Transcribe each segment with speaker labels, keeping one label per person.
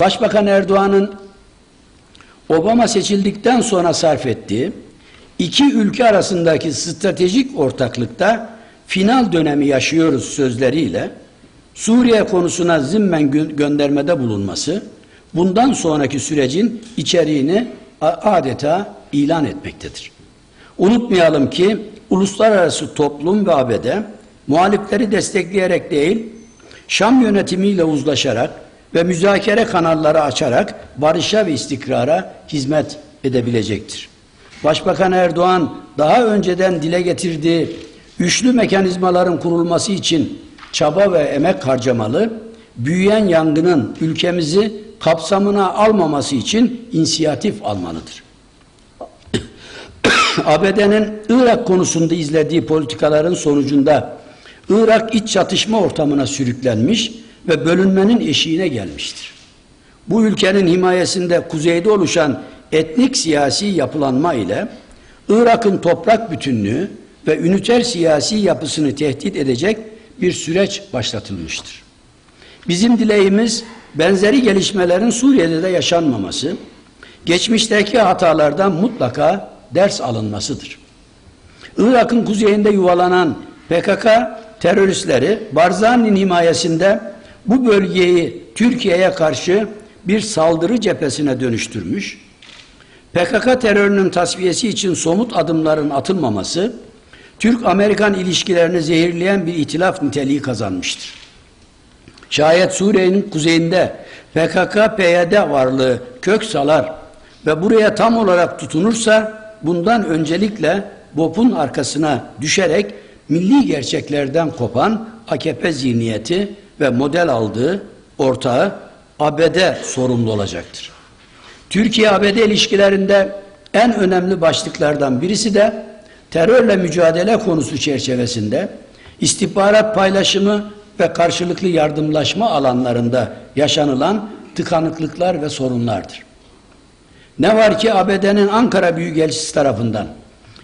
Speaker 1: Başbakan Erdoğan'ın Obama seçildikten sonra sarf ettiği iki ülke arasındaki stratejik ortaklıkta final dönemi yaşıyoruz sözleriyle Suriye konusuna zimmen gö- göndermede bulunması bundan sonraki sürecin içeriğini adeta ilan etmektedir. Unutmayalım ki uluslararası toplum ve ABD muhalifleri destekleyerek değil, Şam yönetimiyle uzlaşarak ve müzakere kanalları açarak barışa ve istikrara hizmet edebilecektir. Başbakan Erdoğan daha önceden dile getirdiği üçlü mekanizmaların kurulması için çaba ve emek harcamalı, büyüyen yangının ülkemizi kapsamına almaması için inisiyatif almalıdır. ABD'nin Irak konusunda izlediği politikaların sonucunda Irak iç çatışma ortamına sürüklenmiş ve bölünmenin eşiğine gelmiştir. Bu ülkenin himayesinde kuzeyde oluşan etnik siyasi yapılanma ile Irak'ın toprak bütünlüğü ve üniter siyasi yapısını tehdit edecek bir süreç başlatılmıştır. Bizim dileğimiz benzeri gelişmelerin Suriye'de de yaşanmaması, geçmişteki hatalardan mutlaka ders alınmasıdır. Irak'ın kuzeyinde yuvalanan PKK teröristleri Barzani'nin himayesinde bu bölgeyi Türkiye'ye karşı bir saldırı cephesine dönüştürmüş, PKK terörünün tasfiyesi için somut adımların atılmaması, Türk-Amerikan ilişkilerini zehirleyen bir itilaf niteliği kazanmıştır. Şayet Suriye'nin kuzeyinde PKK-PYD varlığı kök salar ve buraya tam olarak tutunursa bundan öncelikle BOP'un arkasına düşerek milli gerçeklerden kopan AKP zihniyeti ve model aldığı ortağı ABD sorumlu olacaktır. Türkiye-ABD ilişkilerinde en önemli başlıklardan birisi de terörle mücadele konusu çerçevesinde istihbarat paylaşımı ve karşılıklı yardımlaşma alanlarında yaşanılan tıkanıklıklar ve sorunlardır. Ne var ki ABD'nin Ankara Büyükelçisi tarafından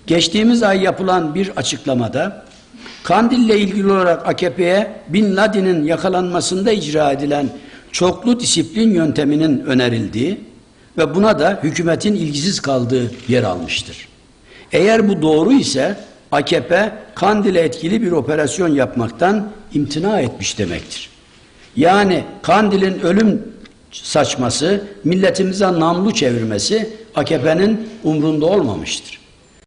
Speaker 1: geçtiğimiz ay yapılan bir açıklamada Kandil'le ilgili olarak AKP'ye Bin Laden'in yakalanmasında icra edilen çoklu disiplin yönteminin önerildiği ve buna da hükümetin ilgisiz kaldığı yer almıştır. Eğer bu doğru ise AKP Kandil'e etkili bir operasyon yapmaktan imtina etmiş demektir. Yani Kandil'in ölüm saçması, milletimize namlu çevirmesi AKP'nin umrunda olmamıştır.